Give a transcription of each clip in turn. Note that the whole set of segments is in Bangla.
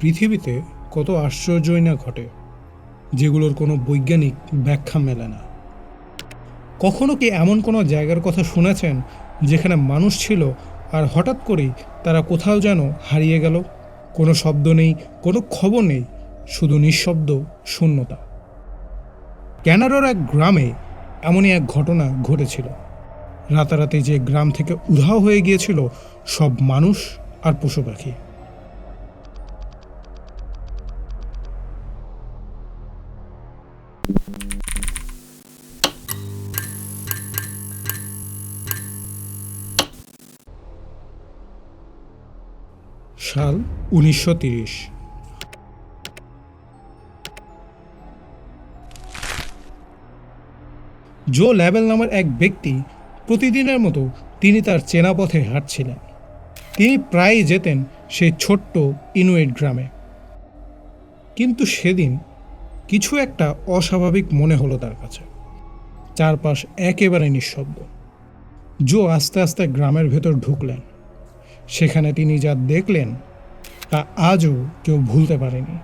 পৃথিবীতে কত আশ্চর্যই না ঘটে, যেগুলোর কোনো বৈজ্ঞানিক ব্যাখ্যা মেলে না। কখনো কি এমন কোনো জায়গার কথা শুনেছেন, যেখানে মানুষ ছিল আর হঠাৎ করেই তারা কোথাও যেন হারিয়ে গেল? কোনো শব্দ নেই, কোনো খবর নেই, শুধু নিঃশব্দ শূন্যতা। ক্যানাডার এক গ্রামে এমনই এক ঘটনা ঘটেছিল। রাতারাতি যে গ্রাম থেকে উধাও হয়ে গিয়েছিল, সব মানুষ আর পশু পাখি। সাল উনিশশো তিরিশ। জো ল্যাবেল নামের এক ব্যক্তি প্রতিদিনের মতো তিনি তার চেনা পথে হাঁটছিলেন। তিনি প্রায়ই যেতেন সেই ছোট্ট ইনুয়েট গ্রামে। কিন্তু সেদিন কিছু একটা অস্বাভাবিক মনে হলো তার কাছে। চারপাশ একেবারে নিঃশব্দ। জো আস্তে আস্তে গ্রামের ভেতর ঢুকলেন। সেখানে তিনি যা দেখলেন, তা আজও কেউ ভুলতে পারেনি।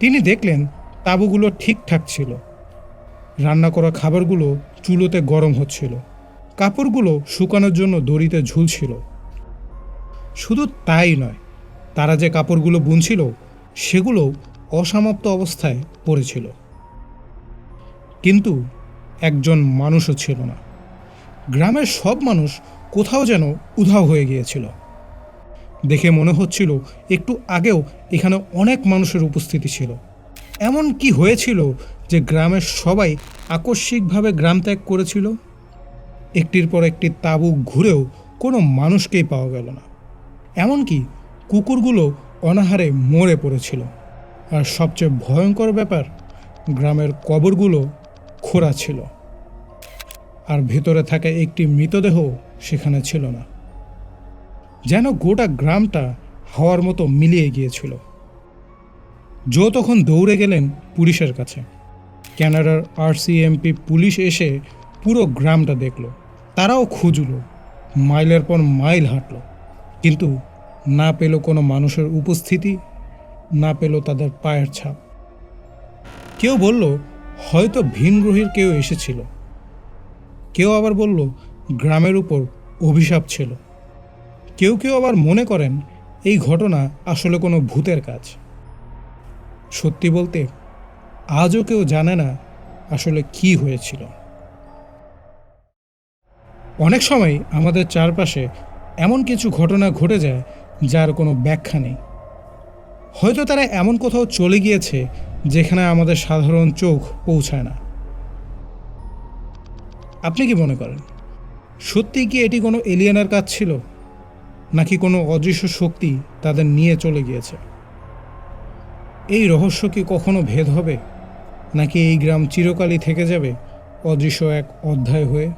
তিনি দেখলেন তাঁবুগুলো ঠিকঠাক ছিল। রান্না করা খাবারগুলো চুলোতে গরম হচ্ছিল। কাপড়গুলো শুকানোর জন্য দড়িতে ঝুলছিল। শুধু তাই নয়, তারা যে কাপড়গুলো বুনছিল সেগুলো অসমাপ্ত অবস্থায় পড়েছিল। কিন্তু একজন মানুষও ছিল না। গ্রামের সব মানুষ কোথাও যেন উধাও হয়ে গিয়েছিল। দেখে মনে হচ্ছিল একটু আগেও এখানে অনেক মানুষের উপস্থিতি ছিল। এমন কি হয়েছিল যে গ্রামের সবাই আকস্মিকভাবে গ্রাম ত্যাগ করেছিল? একটির পর একটি তাঁবু ঘুরেও কোনো মানুষকেই পাওয়া গেল না। এমনকি কুকুরগুলো অনাহারে মরে পড়েছিল। আর সবচেয়ে ভয়ঙ্কর ব্যাপার, গ্রামের কবরগুলো খোঁড়া ছিল। আর ভেতরে থাকা একটি মৃতদেহ সেখানে ছিল না। যেন গোটা গ্রামটা হাওয়ার মতো মিলিয়ে গিয়েছিল। জো তখন দৌড়ে গেলেন পুলিশের কাছে। ক্যানাডার আরসিএমপি পুলিশ এসে পুরো গ্রামটা দেখল। তারাও খুঁজলো। মাইলের পর মাইল হাঁটলো। কিন্তু না পেল কোনো মানুষের উপস্থিতি, না পেল তাদের পায়ের ছাপ। কেউ বলল, হয়তো ভিনগ্রহীর কেউ এসেছিল। কেউ আবার বলল, গ্রামের উপর অভিশাপ ছিল। কেউ কেউ আবার মনে করেন, এই ঘটনা আসলে কোনো ভূতের কাজ। সত্যি বলতে, আজও কেউ জানে না আসলে কি হয়েছিল। অনেক সময় আমাদের চারপাশে এমন কিছু ঘটনা ঘটে যায় যার কোনো ব্যাখ্যা নেই। হয়তো তারা এমন কোথাও চলে গিয়েছে যেখানে আমাদের সাধারণ চোখ পৌঁছায় না। আপনি কি মনে করেন? সত্যি কি এটি কোনো এলিয়েনের কাজ ছিল? নাকি কোনো অদৃশ্য শক্তি তাদের নিয়ে চলে গিয়েছে? এই রহস্য কি কখনো ভেদ হবে? নাকি এই গ্রাম চিরকালই থেকে যাবে অদৃশ্য এক অধ্যায় হয়ে?